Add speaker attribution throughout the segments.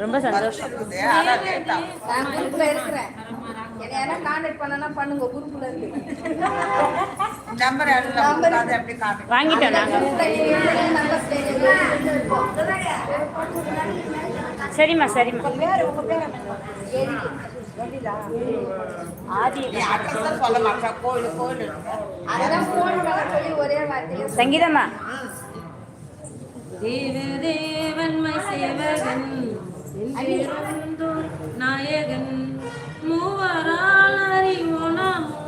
Speaker 1: ரொம்ப சந்தோஷம்.
Speaker 2: நான் குரூப்ல இருக்கிறேன் என்ன கான்டாக்ட் பண்ணனா பண்ணுங்க குரூப்ல இருக்கு
Speaker 3: நம்பர் எழுதாது
Speaker 1: வாங்கிட்டோம் நாங்கள் சரிம்மா சரிம்மா. ஆதி.
Speaker 3: சொல்லி
Speaker 2: ஒரே
Speaker 1: சங்கீதம்மா.
Speaker 4: தேவ தேவன்மை சேவகன் என்றிருந்தோர் நாயகன் மூவரால் அறிவோனாமோ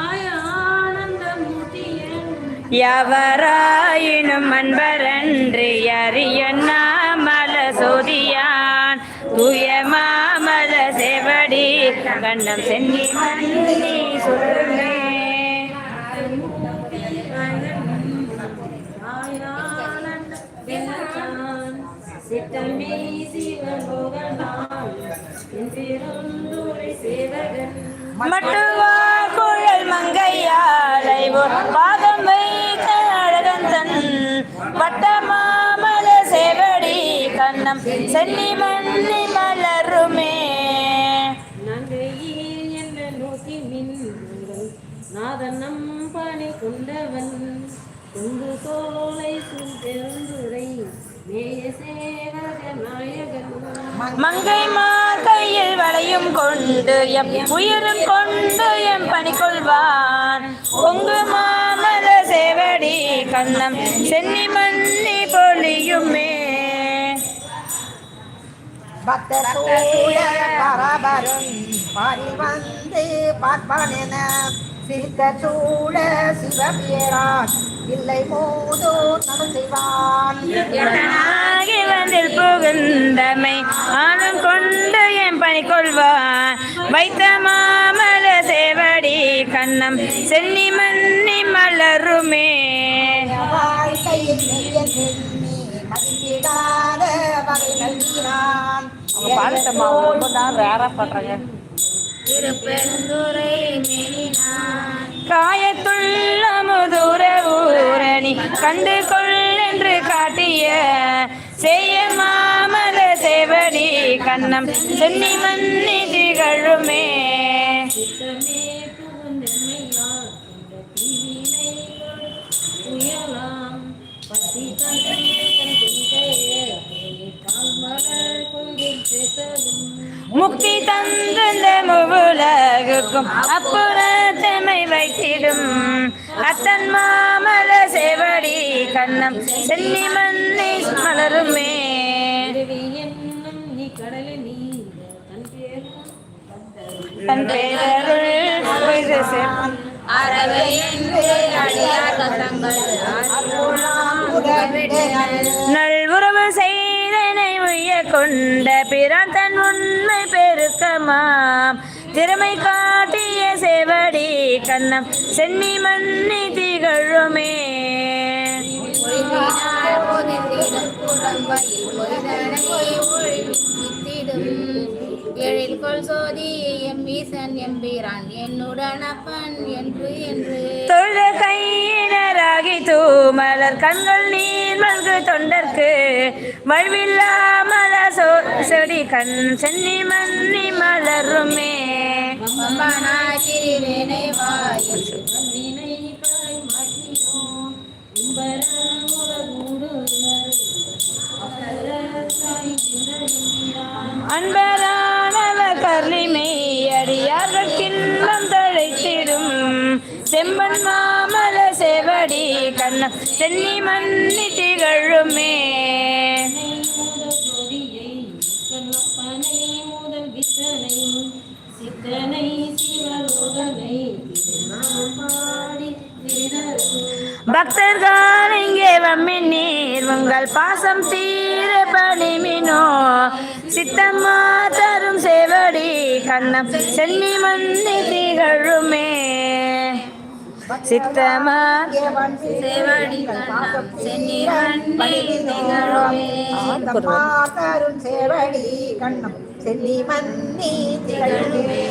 Speaker 4: ஆய ஆனந்த மூர்த்தியன்
Speaker 1: எவராயினும் அன்பரன்று அறிய நாமல சோதியான். தூய மாமல செவடி கண்ணம் சென்னி மன்னி சொல்லுமே.
Speaker 4: ஆயானந்த சித்தமே சிவபோகனான் என்றிருந்தோரை சேவகன்
Speaker 1: குழல் மங்கையாலை பாதம் வைத்த அழகன் தன் வட்டமாமல சேவடி கண்ணம் சென்னி மண்ணி மலருமே.
Speaker 4: நங்கையில் என்ன நோக்கி மின்னுங்கள் நாதன் பணி கொண்டவன். கொங்கு தோலை பெருந்துரை
Speaker 1: மங்கை கையில் வளையும் கொண்டு எம் உயிரும் கொண்டு எம் பணி கொள்வான் பொங்கு மாமல சேவடி கண்ணம் சென்னி மன்னி பொழியுமே.
Speaker 3: பக்த சூழ பரபரன் பாரி வந்து பார்ப்பான் என சிரித்த சூழ சிவபியரான். இல்லை மோதோ நடு செய்வான்.
Speaker 1: எட்டனாகி வந்தில் புகுந்தமை ஆணும் கொண்டு என் பணி கொள்வான். வைத்த மாமல சேவடி கண்ணம் சென்னி மன்னி மலருமே. பாடத்தம்மா ரொம்ப தான் காயத்துள்ள முதுர நீ கண்டு கொள் என்று காட்டிய செய்ய மாமல சேவடி கண்ணம் சென்னி மன்னி திகழுமே. முக்தி தந்த முவுலகுக்கும் அப்புறம் வைத்திடும் அத்தன் மாமல சேவடி கண்ணம் சென்னி மன்னி மலருமே.
Speaker 4: தன்
Speaker 1: பேரருள் நல்வுறவு செய்தனை உய்ய கொண்ட பிறான் தன் உண்மை பெருக்கமாம். திறமை காட்டிய சேவடி கண்ணம். சென்னி மண்ணி திகழுமே.
Speaker 2: ஒழுங்கினார் புறம்பையில் கொள் சோதி எம்பீசன் எம்பீரான் என்னுடன் அப்பன் என்று என்று.
Speaker 1: தொழ கையினராகி தூமலர் கண்கள் நீர் மல்கு தொண்டர்க்கு. வழ்வில்லாமல சோ செடி கண் சென்னி மன்னி மலருமே.
Speaker 2: வாயில்
Speaker 4: உம்பரன்
Speaker 1: அன்பரானவர் செம்பன் மாமல செவடி கண்ணம் சென்னி மன்னி திகழுமே. பக்தர்கள் இங்கே வம்மின் நீர் உங்கள் பாசம் தீர பணிமினோ. சித்தம்மா தரும் சேவடி கண்ணம் சென்னி மன்னி திகழுமே. சித்தமா
Speaker 2: சேவடி கண்ணம் சென்னி
Speaker 3: செல்லி மன்னி திகழுமே.